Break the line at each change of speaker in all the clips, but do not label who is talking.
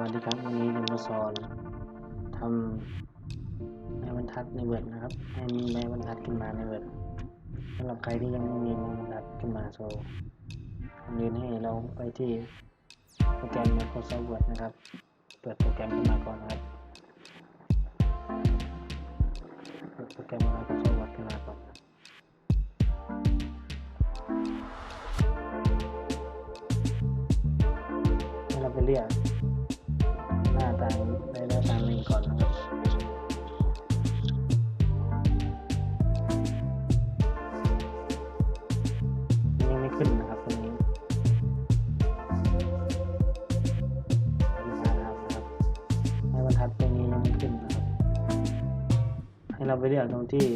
วัสดีครับวันนี้จะมาสอนทำแม่บรรทัดในเวิร์ดนะครับให้มีแม่บรรทัดขึ้นมาในเวิร์ดสำหรับใครที่ยังไม่มีแม่บรรทัดขึ้นมาโซก่อนอื่นให้เราไปที่โปรแกรม Microsoft Word นะครับ เปิดโปรแกรมขึ้นมาก่อนนะครับเปิดโปรแกรม Microsoft Word ขึ้นมาก่อนครับให้เราไปเรียก ขึ้นนะครับตรงนี้ไม่ผ่านนะครับให้บรรทัดตรงนี้ยังไม่ขึ้นนะครับ ให้เราไปเลือกตรงที่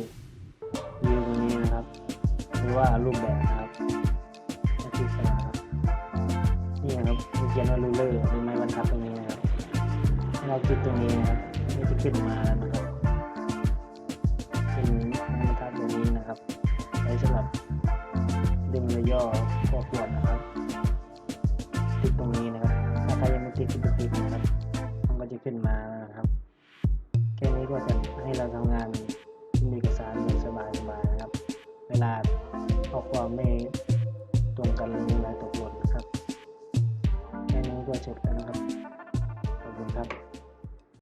วิวตรงนี้นะครับ หรือว่ารูปแบบนะครับให้คลิกไปนะครับนี่นะครับมีเขียนว่ารูเลอร์หรือไม้บรรทัดตรงนี้นะครับให้เราคลิกตรงนี้นะครับมันจะขึ้นมาแล้ว ดึงและย่อข้อควรนะครับคลิกตรงนี้นะครับถ้าใครยังไม่คลิกก็คลิกนะครับมันก็จะขึ้นมานะครับ แค่นี้ก็จะให้เราทำงานมีเอกสารแบบสบายๆนะครับ เวลาข้อความไม่ตรงกันหรืออะไรตกหล่นนะครับแค่นี้ก็เสร็จแล้วนะครับขอบคุณครับ